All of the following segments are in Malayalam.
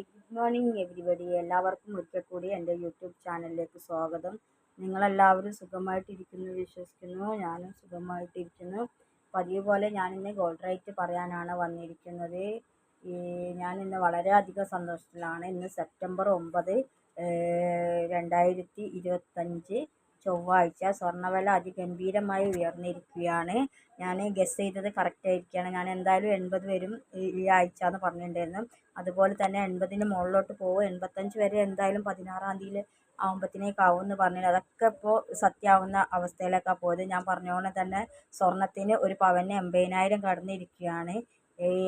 ഗുഡ് മോർണിംഗ് എവരിബഡി എല്ലാവർക്കും ഒരിക്കൽ കൂടി എന്റെ യൂട്യൂബ് ചാനലിലേക്ക് സ്വാഗതം. നിങ്ങളെല്ലാവരും സുഖമായിട്ടിരിക്കുന്നു വിശ്വസിക്കുന്നു. ഞാനും സുഖമായിട്ടിരിക്കുന്നു. പതിവ് പോലെ ഞാനിന്ന് ഗോൾഡ് റേറ്റ് പറയാനാണ് വന്നിരിക്കുന്നത്. ഞാനിന്ന് വളരെയധികം സന്തോഷത്തിലാണ്. ഇന്ന് സെപ്റ്റംബർ ഒമ്പത് രണ്ടായിരത്തി ഇരുപത്തഞ്ച്. ചൊവ്വാഴ്ച സ്വർണവില അതിഗംഭീരമായി ഉയർന്നിരിക്കുകയാണ്. ഞാൻ ഗസ് ചെയ്തത് കറക്റ്റ് ആയിരിക്കുകയാണ് ഞാൻ എന്തായാലും എൺപത് വരും ഈ ആഴ്ച എന്ന് പറഞ്ഞിട്ടുണ്ടായിരുന്നു. അതുപോലെ തന്നെ എൺപതിന് മുകളിലോട്ട് പോകും എൺപത്തഞ്ച് വരെ എന്തായാലും പതിനാറാം തീയതി ആകുമ്പോഴത്തേക്കാവും എന്ന് പറഞ്ഞു അതൊക്കെ ഇപ്പോൾ സത്യമാവുന്ന അവസ്ഥയിലേക്കാണ് പോയത്. ഞാൻ പറഞ്ഞ പോലെ തന്നെ സ്വർണത്തിന് ഒരു പവന് എൺപതിനായിരം കടന്നിരിക്കുകയാണ്.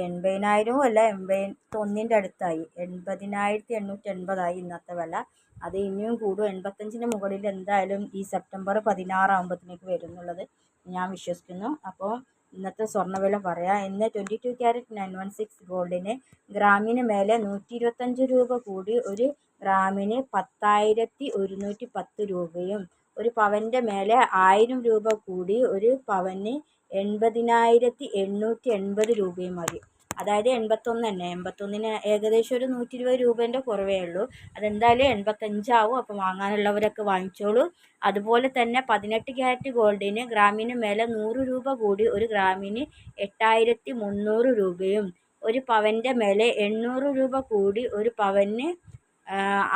എൺപതിനായിരവും അല്ല എൺപത്തൊന്നിന്റെ അടുത്തായി. എൺപതിനായിരത്തി എണ്ണൂറ്റി എൺപതായി ഇന്നത്തെ വില. അത് ഇനിയും കൂടും. എൺപത്തഞ്ചിന് മുകളിൽ എന്തായാലും ഈ സെപ്റ്റംബർ പതിനാറാകുമ്പോഴത്തേക്ക് വരും എന്നുള്ളത് ഞാൻ വിശ്വസിക്കുന്നു. അപ്പോൾ ഇന്നത്തെ സ്വർണവില പറയാം. ഇന്ന് twenty two carat nine one six ഗോൾഡിന് ഗ്രാമിന് മേലെ നൂറ്റി ഇരുപത്തഞ്ച് രൂപ കൂടി ഒരു ഗ്രാമിന് പത്തായിരത്തി ഒരുന്നൂറ്റി പത്ത് രൂപയും ഒരു പവന്റെ മേലെ ആയിരം രൂപ കൂടി ഒരു പവന് എൺപതിനായിരത്തി എണ്ണൂറ്റി എൺപത് രൂപയും മതി. അതായത് എൺപത്തൊന്ന് തന്നെ. എൺപത്തൊന്നിന് ഏകദേശം ഒരു നൂറ്റി ഇരുപത് രൂപേന്റെ കുറവേ ഉള്ളൂ. അതെന്തായാലും എൺപത്തഞ്ചാവും. അപ്പോൾ വാങ്ങാനുള്ളവരൊക്കെ വാങ്ങിച്ചോളൂ. അതുപോലെ തന്നെ പതിനെട്ട് ക്യാരറ്റ് ഗോൾഡിന് ഗ്രാമിന് മേലെ നൂറ് രൂപ കൂടി ഒരു ഗ്രാമിന് എട്ടായിരത്തി മുന്നൂറ് രൂപയും ഒരു പവന്റെ മേലെ എണ്ണൂറ് രൂപ കൂടി ഒരു പവന്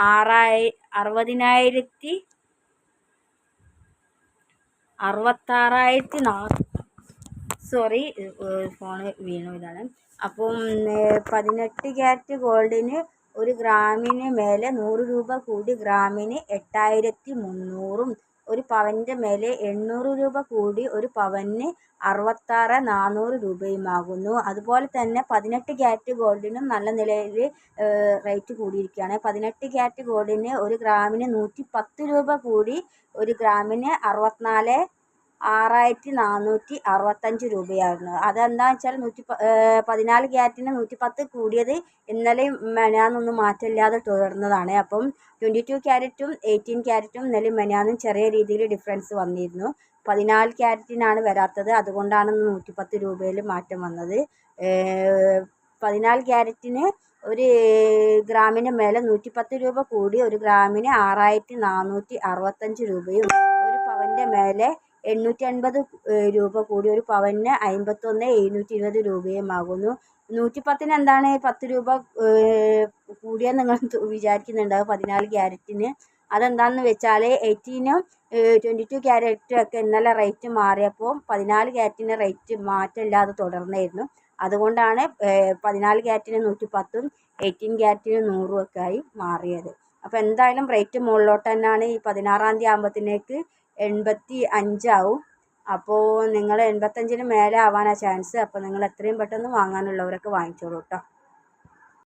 ആറായി അറുപതിനായിരത്തി അറുപത്താറായിരത്തി നാ സോറി ഫോണ് വീണു ഇതാണ്. അപ്പം പതിനെട്ട് ക്യാരറ്റ് ഗോൾഡിന് ഒരു ഗ്രാമിന് മേലെ നൂറ് രൂപ കൂടി ഗ്രാമിന് എട്ടായിരത്തി മുന്നൂറും ഒരു പവന്റെ മേലെ എണ്ണൂറ് രൂപ കൂടി ഒരു പവന് അറുപത്താറ് നാനൂറ് രൂപയുമാകുന്നു. അതുപോലെ തന്നെ പതിനെട്ട് ക്യാരറ്റ് ഗോൾഡിനും നല്ല നിലയിൽ റേറ്റ് കൂടിയിരിക്കുകയാണ്. പതിനെട്ട് ക്യാരറ്റ് ഗോൾഡിന് ഒരു ഗ്രാമിന് നൂറ്റി പത്ത് രൂപ കൂടി ഒരു ഗ്രാമിന് അറുപത്തിനാല് ആറായിരത്തി നാനൂറ്റി അറുപത്തഞ്ച് രൂപയായിരുന്നു. അതെന്താണെന്ന് വെച്ചാൽ നൂറ്റി പതിനാല് ക്യാരറ്റിന് നൂറ്റി പത്ത് കൂടിയത് ഇന്നലെയും മെനാന്നൊന്നും മാറ്റമില്ലാതെ തുടർന്നതാണ്. അപ്പം ട്വന്റി ടു ക്യാരറ്റും എയ്റ്റീൻ ക്യാരറ്റും ഇന്നലെയും മെനയാന്നും ചെറിയ രീതിയിൽ ഡിഫറൻസ് വന്നിരുന്നു. പതിനാല് ക്യാരറ്റിനാണ് വരാത്തത്. അതുകൊണ്ടാണ് നൂറ്റി പത്ത് രൂപയിൽ മാറ്റം വന്നത്. പതിനാല് ക്യാരറ്റിന് ഒരു ഗ്രാമിന് മേലെ നൂറ്റി പത്ത് രൂപ കൂടി ഒരു ഗ്രാമിന് ആറായിരത്തി നാനൂറ്റി അറുപത്തഞ്ച് രൂപയും ഒരു പവന്റെ മേലെ എണ്ണൂറ്റി അൻപത് രൂപ കൂടി ഒരു പവന് അമ്പത്തൊന്ന് എഴുന്നൂറ്റി ഇരുപത് രൂപയുമാകുന്നു. നൂറ്റിപ്പത്തിന് എന്താണ് പത്ത് രൂപ കൂടിയ നിങ്ങൾ വിചാരിക്കുന്നുണ്ടാവും പതിനാല് ക്യാരറ്റിന്. അതെന്താണെന്ന് വെച്ചാൽ എയ്റ്റീനും ട്വന്റി ടു ക്യാരറ്റും ഒക്കെ ഇന്നലെ റേറ്റ് മാറിയപ്പോൾ പതിനാല് ക്യാരറ്റിന് റേറ്റ് മാറ്റമില്ലാതെ തുടർന്നായിരുന്നു. അതുകൊണ്ടാണ് പതിനാല് ക്യാരറ്റിന് നൂറ്റി പത്തും എയ്റ്റീൻ ക്യാരറ്റിന് നൂറും ഒക്കെ ആയി മാറിയത്. അപ്പോൾ എന്തായാലും റേറ്റ് മുകളിലോട്ട് തന്നെയാണ് ഈ പതിനാറാം തീയതി ആകുമ്പോഴത്തേക്ക് എൺപത്തി അഞ്ചാവും അപ്പോൾ നിങ്ങൾ എൺപത്തഞ്ചിന് മേലെ ആവാനാണ് ചാൻസ് അപ്പോൾ നിങ്ങൾ എത്രയും പെട്ടെന്ന് വാങ്ങാനുള്ളവരൊക്കെ വാങ്ങിച്ചോളൂ കേട്ടോ